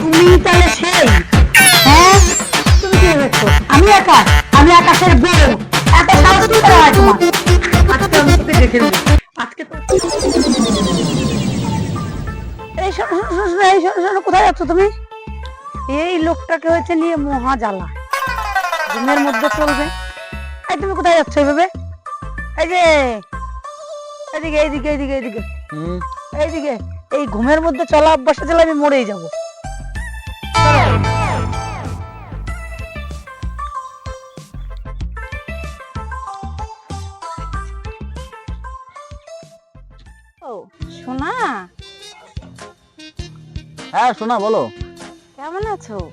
তুমি তাহলে সেই? হ্যাঁ? তুমি কি ভেবেছো আমি আকাশ আমি আকাশের বউ। এত সাহস কি করে হয় তোমার? আজকে আমি তোকে দেখে নেব। আজকে তো এই শোনো শোনো, শোনো, শোনো, এই শোনো, শোনো, কোথায় যাচ্ছ তুমি? এই লোকটাকে হয়েছে নিয়ে মহা জ্বালা ঘুমের মধ্যে চলবে। এই তুমি কোথায় যাচ্ছ এইভাবে? এই যে এদিকে এইদিকে এইদিকে এইদিকে। এইদিকে। এই ঘুমের মধ্যে চলা অভ্যাসে চলে আমি মরেই যাব। সোনা? হ্যাঁ শোনা বলো। কেমন আছো?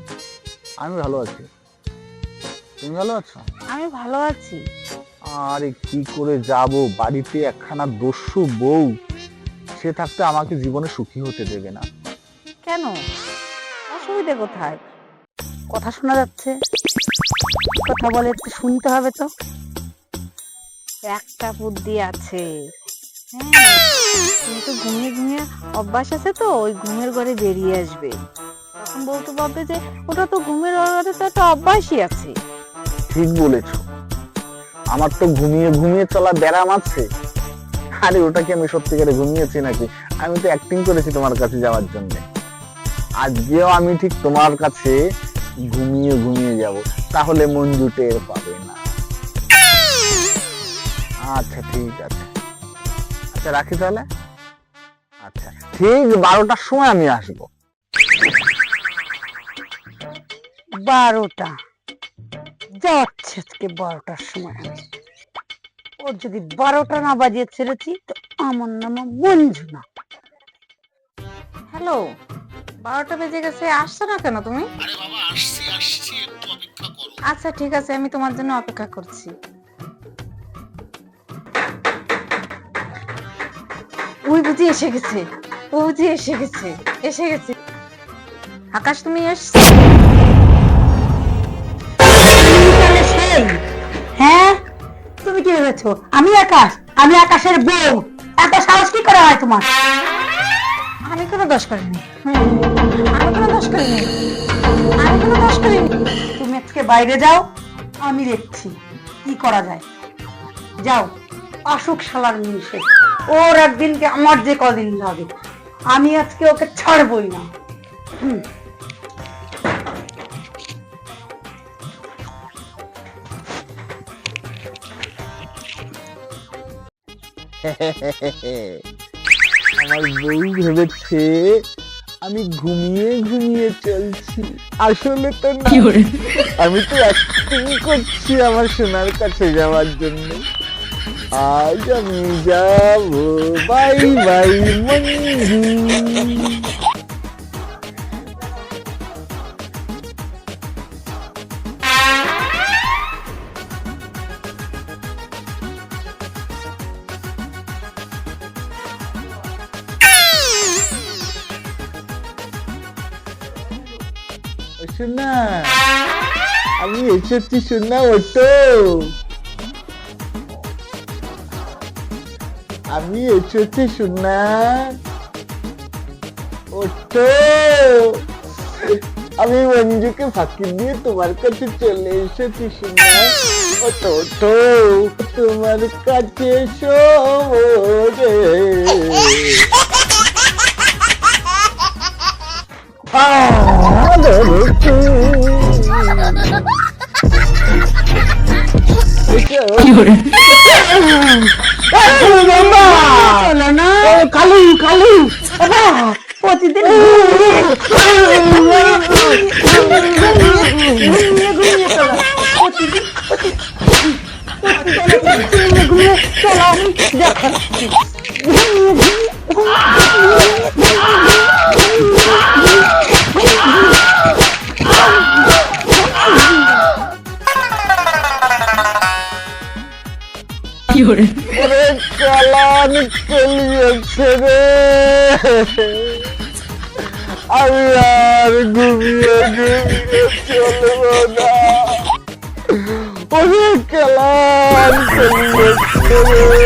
আমি ভালো আছি। তুমি ভালো আছো? আমি ভালো আছি। আরে কি করে যাব? বাড়িতে একখানা দস্যু বউ সে থাকতে আমাকে জীবনে সুখী হতে দেবে না। কেন? অসুবিধে কোথায়? কথা শোনা যাচ্ছে। কথা বলে একটু শুনতে হবে তো। একটা বুদ্ধি আছে। কিন্তু ঘুমিয়ে ঘুমিয়ে অভ্যাস আছে তো, ওই ঘুমের ঘরে বেরিয়ে আসবে। তখন বলতে পারবে যে, ওটা তো ঘুমের ঘরে তো একটা অভ্যাসই আছে। ঠিক বলেছ। আমার তো ঘুমিয়ে ঘুমিয়ে চলা ব্যারাম আছে। আরে, ওটা কি আমি সত্যিকারে ঘুমিয়েছি নাকি? আমি তো অ্যাক্টিং করেছি তোমার কাছে যাওয়ার জন্য। আজকেও আমি ঠিক তোমার কাছে ঘুমিয়ে ঘুমিয়ে যাব। তাহলে মঞ্জু টের পাবে না। আচ্ছা ঠিক আছে। আচ্ছা রাখি তাহলে? আচ্ছা ঠিক বারোটার সময় আমি আসব। বারোটা। যাচ্ছে আজকে বারোটার সময় আমি। ওর যদি বারোটা না বাজিয়ে ছেড়েছি তো আমার নাম মঞ্জু না। হ্যালো বারোটা বেজে গেছে আসছো না কেন তুমি? আরে বাবা আসছি আসছি একটু অপেক্ষা করো। আচ্ছা ঠিক আছে আমি তোমার জন্য অপেক্ষা করছি। ওই বুঝি এসে গেছে, ও বুঝি এসে গেছে এসে গেছে। আকাশ, তুমি এসছো? হ্যাঁ? তুমি কি ভেবেছো? আমি আকাশ, আমি আকাশের বউ। এত সাহস কি করে হয় তোমার? আমি কোনো দোষ করিনি। আমি কোনো দোষ করিনি। আমি কোনো দোষ করিনি। তুমি আজকে বাইরে যাও, আমি দেখছি কি করা যায়। যাও, অসুখ শালার মিশে ওর একদিনকে আমার যে কদিন লাগে আমি আজকে ওকে ছাড়বই না। হুম। আমার বউ ভেবেছে আমি ঘুমিয়ে ঘুমিয়ে চলছি। আসলে তো আমি তো অ্যাক্টিং করছি আমার সোনার কাছে যাওয়ার জন্য। আজ আমি যাব বাই বাই মঞ্জু সোনা আমি এসেছি সোনা ওটো আমি এসেছি সোনা ওটো আমি মঞ্জুকে ফাঁকি দিয়ে তোমার কাছে চলে এসেছি সোনা ওটো ওটো তোমার কাছে এসো রে। চলো না কালু কালু প্রতিদিন ঘুমিয়ে চালান চলিয়েছে রে। আমি আর ঘুমিয়ে ঘুমিয়ে চলব না। অনেক চালান চলিয়েছে রে।